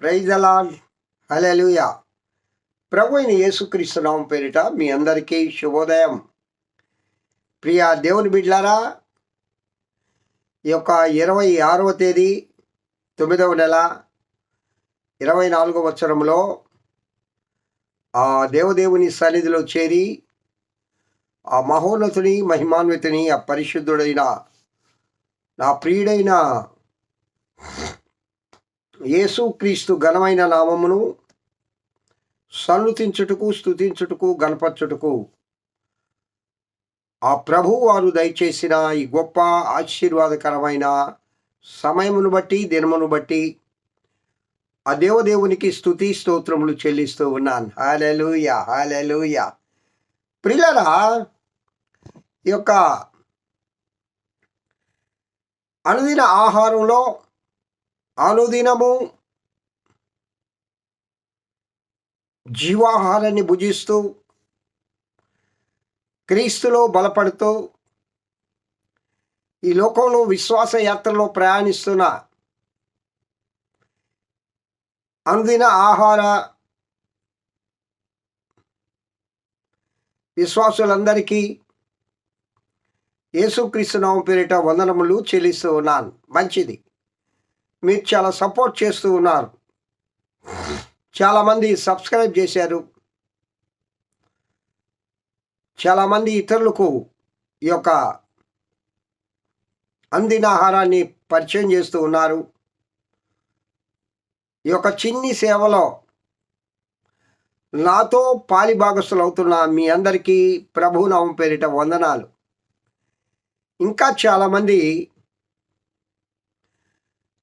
Praise అలాడ్ hallelujah ప్రభు అయిన యేసుక్రీస్తునామం పేరిట మీ అందరికీ శుభోదయం. ప్రియా దేవుని బిడ్లారా ఈ యొక్క ఇరవై ఆరవ తేదీ తొమ్మిదవ నెల ఇరవై నాలుగవ వచ్చరంలో ఆ దేవదేవుని సన్నిధిలో చేరి ఆ మహోన్నతుని మహిమాన్వితుని ఆ పరిశుద్ధుడైన నా ప్రియుడైన యేసుక్రీస్తు ఘనమైన నామమును సన్నుతించుటకు స్థుతించుటకు గణపరచుటకు. ఆ ప్రభు వారు దయచేసిన ఈ గొప్ప ఆశీర్వాదకరమైన సమయమును బట్టి దినమును బట్టి ఆ దేవదేవునికి స్థుతి స్తోత్రములు చెల్లిస్తూ ఉన్నాను. హాలెలూయ హాలెలూయ ప్రిలరా ఈ యొక్క అనుదిన ఆహారంలో అనుదినము జీవాహారాన్ని భుజిస్తూ క్రీస్తులో బలపడుతూ ఈ లోకంలో విశ్వాస యాత్రలో ప్రయాణిస్తున్న అనుదిన ఆహార విశ్వాసులందరికీ యేసుక్రీస్తు నామ పేరిట వందనములు చెల్లిస్తూ ఉన్నాను మంచిది. మీరు చాలా సపోర్ట్ చేస్తూ ఉన్నారు. చాలామంది సబ్స్క్రైబ్ చేశారు. చాలామంది ఇతరులకు ఈ యొక్క అందిన ఆహారాన్ని పరిచయం చేస్తూ ఉన్నారు. ఈ యొక్క చిన్ని సేవలో నాతో పాలి భాగస్థులు అవుతున్న మీ అందరికీ ప్రభునామం పేరిట వందనాలు. ఇంకా చాలామంది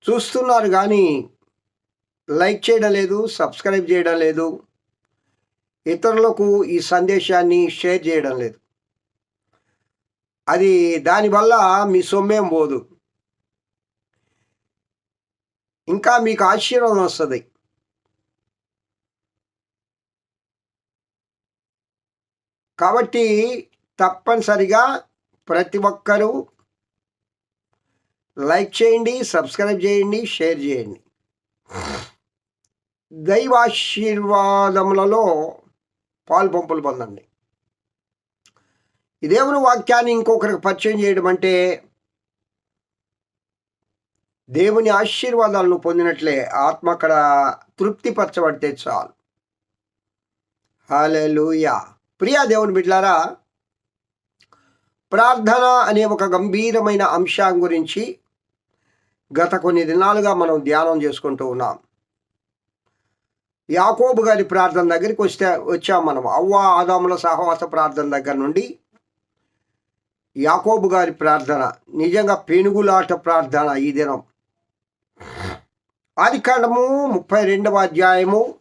చూస్తున్నారు కానీ లైక్ చేయడం లేదు సబ్స్క్రైబ్ చేయడం లేదు. ఇతరులకు ఈ సందేశాన్ని షేర్ చేయడం లేదు. అది దానివల్ల మీ సొమ్మేం పోదు. ఇంకా మీకు ఆశీర్వాదం వస్తుంది. కాబట్టి తప్పనిసరిగా ప్రతి ఒక్కరూ లైక్ చేయండి సబ్స్క్రైబ్ చేయండి షేర్ చేయండి. దైవాశీర్వాదములలో పాలు పంపులు పొందండి. ఈ దేవుని వాక్యాన్ని ఇంకొకరికి పరిచయం చేయడం అంటే దేవుని ఆశీర్వాదాలను పొందినట్లే ఆత్మ అక్కడ తృప్తిపరచబడితే చాలు. హాలూయా ప్రియా దేవుని బిడ్లారా ప్రార్థన అనే ఒక గంభీరమైన అంశం గురించి గత కొన్ని దినాలుగా మనం ధ్యానం చేసుకుంటూ ఉన్నాం. యాకోబు గారి ప్రార్థన దగ్గరికి వస్తే వచ్చాం మనం. అవ్వ ఆదాముల సహవాస ప్రార్థన దగ్గర నుండి యాకోబు గారి ప్రార్థన నిజంగా పెనుగులాట ప్రార్థన ఈ దినం. ఆది కాండము ముప్పై రెండవ అధ్యాయము.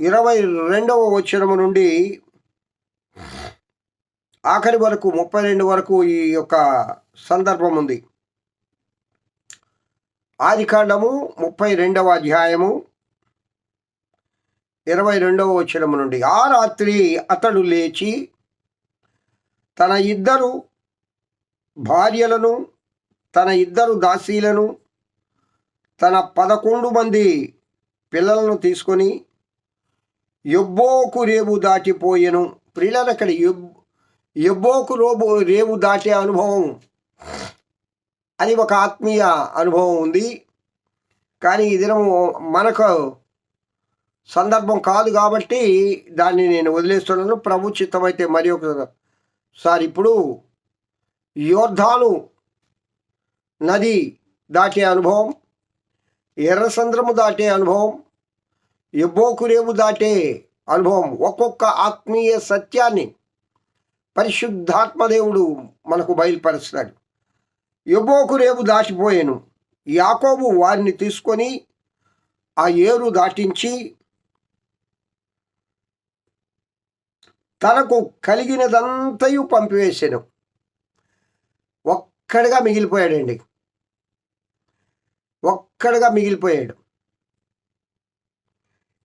ఇరవై రెండవ వచనము నుండి ఆఖరి వరకు ముప్పై రెండు వరకు ఈ యొక్క సందర్భం ఉంది. ఆదికాండము ముప్పై రెండవ అధ్యాయము ఇరవై రెండవ వచనము నుండి. ఆ రాత్రి అతడు లేచి తన ఇద్దరు భార్యలను తన ఇద్దరు దాసీలను తన పదకొండు మంది పిల్లలను తీసుకొని ఎబ్బోకు రేవు దాటిపోయెను. ప్రియులను అక్కడ ఎబ్ ఎబ్బోకు రోబో రేవు దాటే అనుభవం. అది ఒక ఆత్మీయ అనుభవం ఉంది. కానీ ఈ మనకు సందర్భం కాదు కాబట్టి దాన్ని నేను వదిలేస్తున్నాను. ప్రభు చిత్తమైతే మరి ఒకసారి ఇప్పుడు యోర్ధాను నది దాటే అనుభవం ఎర్ర ఎర్రసంద్రము దాటే అనుభవం ఎబ్బోకురేవు దాటే అనుభవం ఒక్కొక్క ఆత్మీయ సత్యాన్ని పరిశుద్ధాత్మదేవుడు మనకు బయలుపరుస్తాడు. ఎబ్బోకురేవు దాటిపోయాను యాకోబు వారిని తీసుకొని ఆ ఏరు దాటించి తనకు కలిగినదంతయు పంపివేశాను. ఒక్కడిగా మిగిలిపోయాడండి. ఒక్కడిగా మిగిలిపోయాడు.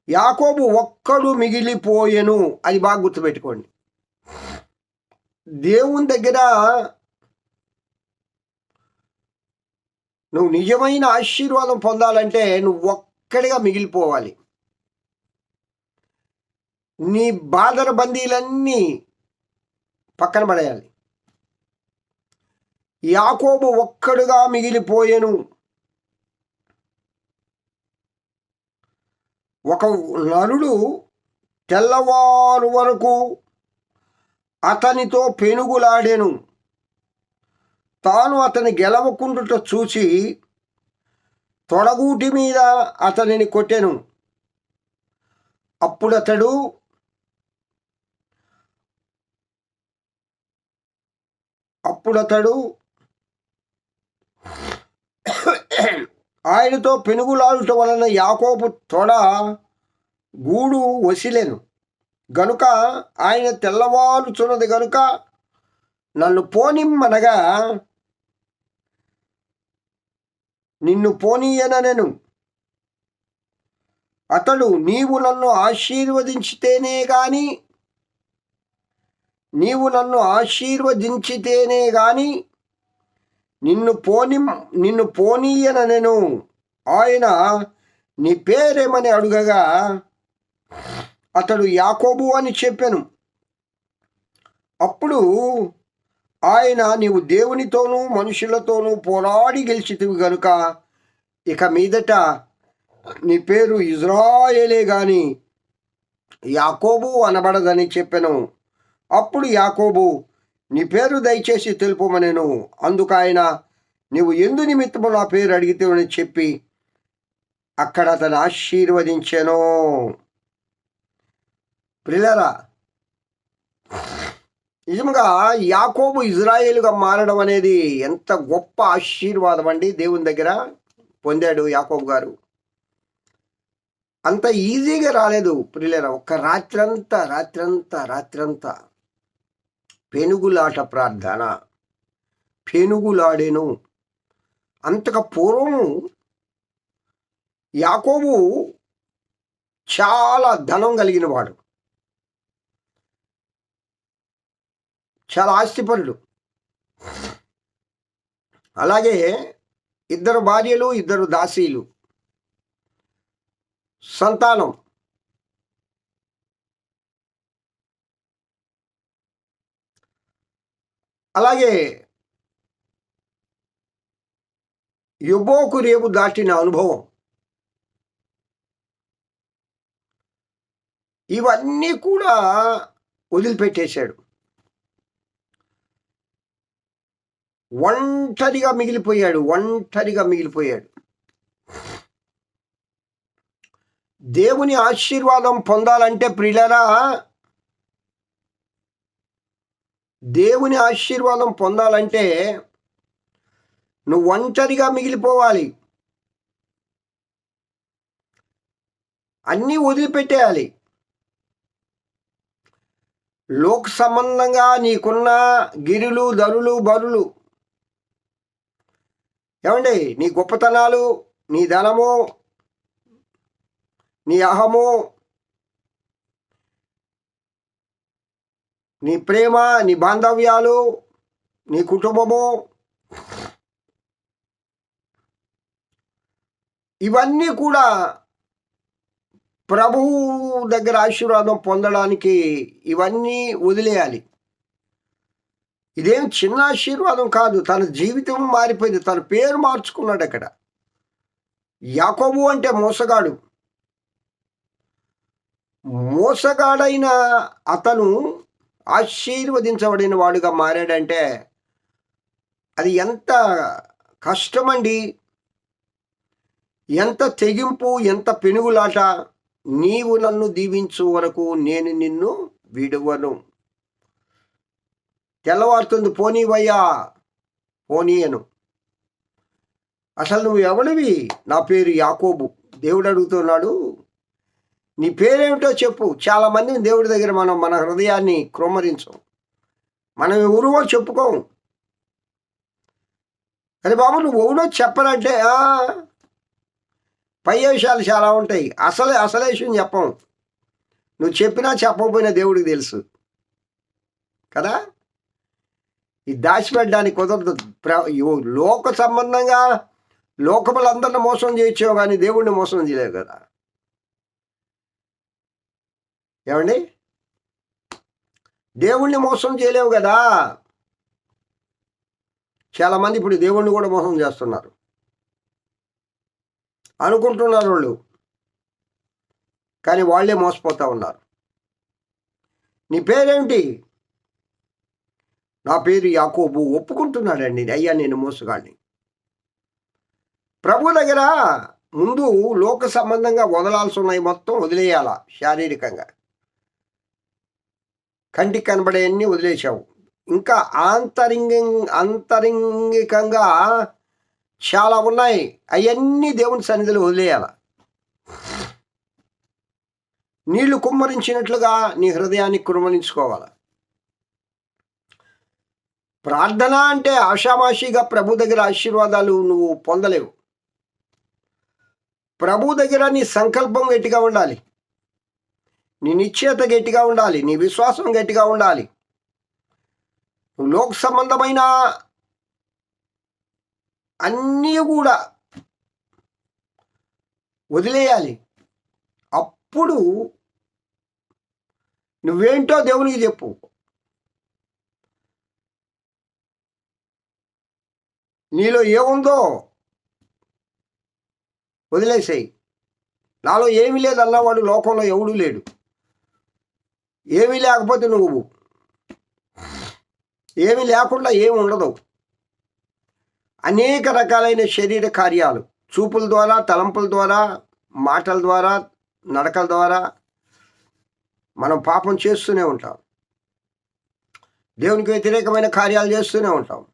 యాకోబు ఒక్కడు మిగిలిపోయెను అది బాగా గుర్తుపెట్టుకోండి. దేవుని దగ్గర నువ్వు నిజమైన ఆశీర్వాదం పొందాలంటే నువ్వు ఒక్కడిగా మిగిలిపోవాలి. నీ బాధల బందీలన్నీ పక్కన పడేయాలి. యాకోబు ఒక్కడుగా మిగిలిపోయాను. ఒక నరుడు తెల్లవారు వరకు అతనితో పెనుగులాడెను. తాను అతని గెలవకుండుట చూసి తొడగూటి మీద అతనిని కొట్టెను. అప్పుడతడు అప్పుడతడు ఆయనతో పెనుగులాడుట వలన యాకోబు తొడ గూడు వసిలేను గనుక ఆయన తెల్లవారుచున్నది గనుక నన్ను పోనిమ్మనగా నిన్ను పోనీయననెను. అతడు నీవు నన్ను ఆశీర్వదించితేనే గాని నీవు నన్ను ఆశీర్వదించితేనే గాని నిన్ను పోని నిన్ను పోనీయననెను. ఆయన నీ పేరేమని అడుగగా అతడు యాకోబు అని చెప్పాను. అప్పుడు ఆయన నీవు దేవునితోనూ మనుషులతోనూ పోరాడి గెలిచితివి గనుక ఇక మీదట నీ పేరు ఇజ్రాయేలే గాని యాకోబు అనబడదని చెప్పాను. అప్పుడు యాకోబు నీ పేరు దయచేసి తెలుపమనేను. అందుకు ఆయన నీవు ఎందు నిమిత్తము నా పేరు అడిగితేవని చెప్పి అక్కడ అతను ఆశీర్వదించాను. ప్రిలరా నిజంగా యాకోబు ఇజ్రాయేలుగా మారడం అనేది ఎంత గొప్ప ఆశీర్వాదం అండి దేవుని దగ్గర పొందాడు యాకోబు గారు. అంత ఈజీగా రాలేదు ప్రియులరా ఒక్క రాత్రంతా రాత్రంతా రాత్రంతా పెనుగులాట ప్రార్థన పెనుగులాడేను. అంతక పూర్వము యాకోబు చాలా ధనం కలిగిన వాడు చాలా ఆస్తిపరుడు అలాగే ఇద్దరు భార్యలు ఇద్దరు దాసీలు. సంతానం. అలాగే యుబోకు రేపు దాటిన అనుభవం. ఇవన్నీ కూడా వదిలిపెట్టేశాడు. ఒంటరిగా మిగిలిపోయాడు ఒంటరిగా మిగిలిపోయాడు. దేవుని ఆశీర్వాదం పొందాలంటే ప్రిలరా దేవుని ఆశీర్వాదం పొందాలంటే నువ్వు ఒంటరిగా మిగిలిపోవాలి. అన్నీ వదిలిపెట్టేయాలి. లోక్ సంబంధంగా నీకున్న గిరులు ధరులు బరులు ఏమండి నీ గొప్పతనాలు నీ ధనము నీ అహము నీ ప్రేమ నీ బాంధవ్యాలు నీ కుటుంబము ఇవన్నీ కూడా ప్రభువు దగ్గర ఆశీర్వాదం పొందడానికి ఇవన్నీ వదిలేయాలి. ఇదేం చిన్న ఆశీర్వాదం కాదు. తన జీవితం మారిపోయింది. తన పేరు మార్చుకున్నాడు అక్కడ. యాకోబు అంటే మోసగాడు. మోసగాడైన అతను ఆశీర్వదించబడిన వాడుగా మారాడంటే అది ఎంత కష్టమండి. ఎంత తెగింపు ఎంత పెనుగులాట. నీవు నన్ను దీవించు వరకు నేను నిన్ను విడవను. తెల్లవారుతుంది పోనీవయ్యా పోనీయను. అసలు నువ్వు ఎవడివి? నా పేరు యాకోబు. దేవుడు అడుగుతున్నాడు నీ పేరేమిటో చెప్పు. చాలామంది దేవుడి దగ్గర మనం మన హృదయాన్ని క్రోమరించం. మనం ఎవరువో చెప్పుకోము అరే బాబు నువ్వు ఎవడో చెప్పనంటే పై విషయాలు చాలా ఉంటాయి. అసలే అసలే విషయం చెప్పం. నువ్వు చెప్పినా చెప్పకపోయినా దేవుడికి తెలుసు. కదా? ఈ దాచిపెట్టడానికి కుదరదు ప్ర- లోక సంబంధంగా లోకములందరిని మోసం చేయొచ్చావు కానీ దేవుణ్ణి మోసం చేయలేవు కదా. ఏమండి? దేవుణ్ణి మోసం చేయలేవు కదా. చాలామంది ఇప్పుడు దేవుణ్ణి కూడా మోసం చేస్తున్నారు. అనుకుంటున్నారు వాళ్ళు. కానీ వాళ్ళే మోసపోతూ ఉన్నారు. నీ పేరేంటి నా పేరు యాకోబు. ఒప్పుకుంటున్నాడండి. అయ్యా నేను మోసగాడిని ప్రభు దగ్గర ముందు లోక సంబంధంగా వదలాల్సి ఉన్నాయి మొత్తం వదిలేయాల? శారీరకంగా. కంటికి కనబడేయన్నీ వదిలేసావు ఇంకా ఆంతరింగ అంతరింగికంగా చాలా ఉన్నాయి. అవన్నీ దేవుని సన్నిధిలో వదిలేయాల. నీళ్ళు కుమ్మరించినట్లుగా నీ హృదయాన్ని కుమ్మరించుకోవాలి. ప్రార్థన అంటే ఆషామాషిగా ప్రభు దగ్గర ఆశీర్వాదాలు నువ్వు పొందలేవు. ప్రభు దగ్గర నీ సంకల్పం గట్టిగా ఉండాలి. నీ నిశ్చేత గట్టిగా ఉండాలి. నీ విశ్వాసం గట్టిగా ఉండాలి. నువ్వు సంబంధమైన అన్నీ కూడా వదిలేయాలి. అప్పుడు నువ్వేంటో దేవునికి చెప్పు. నీలో ఏముందో వదిలేసేయి. నాలో ఏమీ లేదన్నవాడు లోకంలో ఎవడూ లేడు. ఏమీ లేకపోతే నువ్వు ఏమీ లేకుండా ఏమి ఉండదు. అనేక రకాలైన శరీర కార్యాలు చూపుల ద్వారా తలంపుల ద్వారా మాటల ద్వారా నడకల ద్వారా మనం పాపం చేస్తూనే ఉంటాం. దేవునికి వ్యతిరేకమైన కార్యాలు చేస్తూనే ఉంటాం.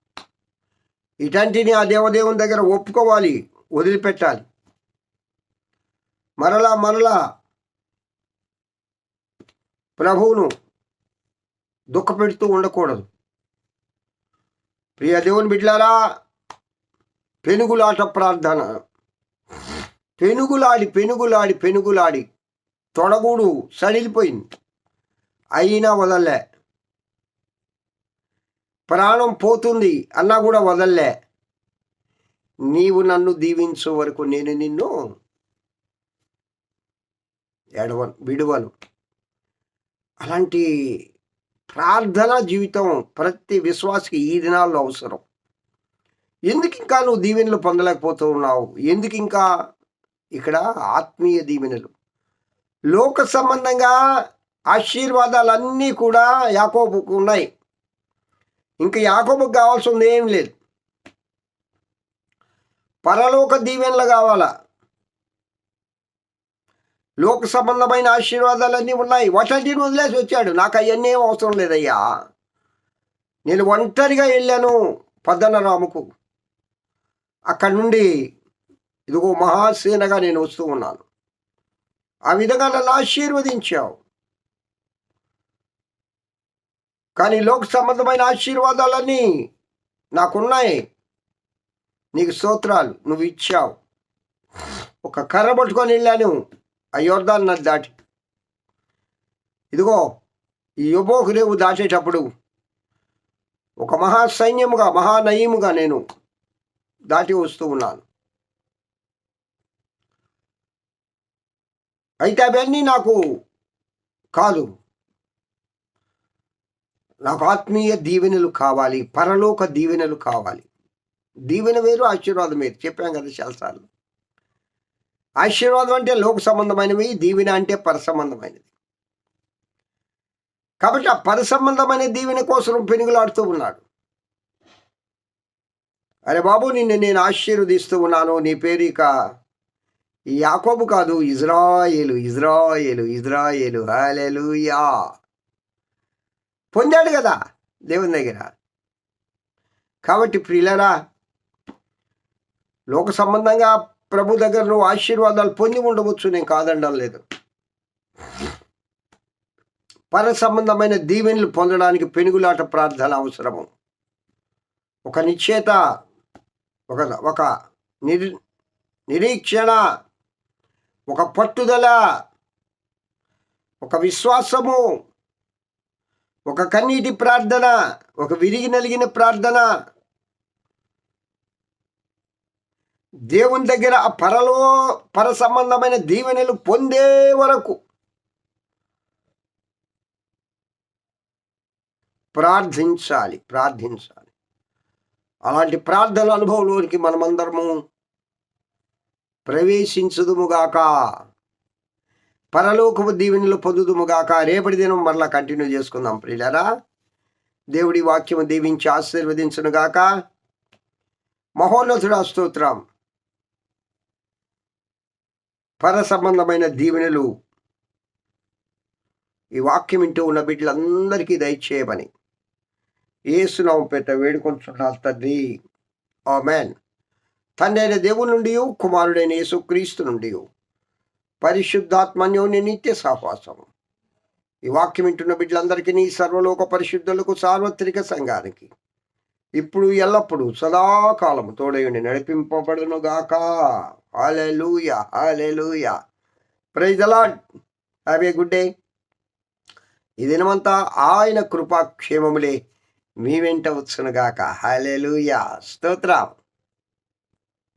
ఇటంటిని ఆ దేవదేవుని దగ్గర ఒప్పుకోవాలి వదిలిపెట్టాలి. మరలా మరలా ప్రభువును దుఃఖపెడుతూ ఉండకూడదు. ప్రియ దేవుని బిడ్లారా పెనుగులాట ప్రార్థన. పెనుగులాడి పెనుగులాడి పెనుగులాడి తొడగూడు సడిలిపోయింది. అయినా వదలలే. ప్రాణం పోతుంది అన్నా కూడా వదల్లే. నీవు నన్ను దీవించే వరకు నేను నిన్ను ఎడవను విడువను. అలాంటి ప్రార్థన జీవితం ప్రతి విశ్వాసకి ఈ దినాల్లో అవసరం. ఎందుకు ఇంకా నువ్వు దీవెనలు పొందలేకపోతూ ఉన్నావు? ఎందుకు ఇంకా ఇక్కడ ఆత్మీయ దీవెనలు? లోక సంబంధంగా ఆశీర్వాదాలన్నీ కూడా యాకోబుకు ఉన్నాయి. ఇంకా యాకోబుకు కావాల్సింది ఏం లేదు. పరలోక దీవెనలు కావాలా? లోక సంబంధమైన ఆశీర్వాదాలన్నీ ఉన్నాయి. వాటన్నిటిని వదిలేసి వచ్చాడు. నాకు అవన్నీ ఏం అవసరం లేదయ్యా. నేను ఒంటరిగా వెళ్ళాను పద్దనరాముకు అక్కడి నుండి ఇదిగో మహాసేనగా నేను వస్తూ ఉన్నాను. ఆ విధంగా నన్ను ఆశీర్వదించావు. కానీ లోక సంబంధమైన ఆశీర్వాదాలన్నీ నాకున్నాయి. నీకు స్తోత్రాలు నువ్వు ఇచ్చావు. ఒక కర్ర పట్టుకొని వెళ్ళాను. అయోర్ధాన్ నది దాటి. ఇదిగో ఈ యుబోకు రేవు దాటేటప్పుడు ఒక మహా సైన్యముగా మహానయముగా నేను దాటి వస్తూ ఉన్నాను. అయితే అవన్నీ నాకు కాదు. నాకు ఆత్మీయ దీవెనలు కావాలి పరలోక దీవెనలు కావాలి. దీవెన వేరు ఆశీర్వాదం వేరు. చెప్పాం కదా చాలాసార్లు. ఆశీర్వాదం అంటే లోక సంబంధమైనవి దీవెన అంటే పర సంబంధమైనది కాబట్టి ఆ పర సంబంధమైన దీవెన కోసం పెనుగులాడుతూ ఉన్నాడు. అరే బాబు నిన్ను నేను ఆశీర్వదిస్తూ ఉన్నాను. నీ పేరు ఇక యాకోబు కాదు ఇజ్రాయేలు ఇజ్రాయేలు ఇజ్రాయేలు. హలెలుయా పొందాడు కదా దేవుని దగ్గర. కాబట్టి ప్రియులరా లోక సంబంధంగా ప్రభు దగ్గర నువ్వు ఆశీర్వాదాలు పొంది ఉండవచ్చు నేను కాదనడం లేదు. పర సంబంధమైన దీవెనలు పొందడానికి పెనుగులాట ప్రార్థన అవసరము. ఒక నిశ్చేత ఒక ఒక నిర్ నిరీక్షణ ఒక పట్టుదల ఒక విశ్వాసము ఒక కన్నీటి ప్రార్థన ఒక విరిగి నలిగిన ప్రార్థన. దేవుని దగ్గర ఆ పరలో పర సంబంధమైన దీవెనలు పొందే వరకు ప్రార్థించాలి ప్రార్థించాలి. అలాంటి ప్రార్థన అనుభవంలోనికి మనమందరము ప్రవేశించదుముగాక పరలోకపు దీవెనలు పొందుదుముగాక. రేపటి దినం మరలా కంటిన్యూ చేసుకుందాం ప్రియులరా. దేవుడి వాక్యము దీవించి ఆశీర్వదించునుగాక. మహోన్నతుడ స్తోత్రం. పర సంబంధమైన దీవెనలు ఈ వాక్యం ఇంటూ ఉన్న బిడ్డలందరికీ దయచేయమని. ఏసునామం పెట్ట వేడుకొంటున్నారు తండ్రి. ఆమెన్. తండ్రి అయిన దేవుడి నుండి కుమారుడైన యేసుక్రీస్తు నుండి. పరిశుద్ధాత్మన్యోని నిత్య సహవాసం ఈ వాక్యం వింటున్న బిడ్డలందరికీ నీ సర్వలోక పరిశుద్ధులకు సార్వత్రిక సంఘానికి ఇప్పుడు ఎల్లప్పుడూ సదాకాలము తోడయుండి నడిపింపబడును గాక hallelujah hallelujah praise the Lord have a good day ఈ దినమంతా ఆయన కృపాక్షేమములే మీ వెంట వచ్చునుగాక. హాలెలూయ స్తోత్రం.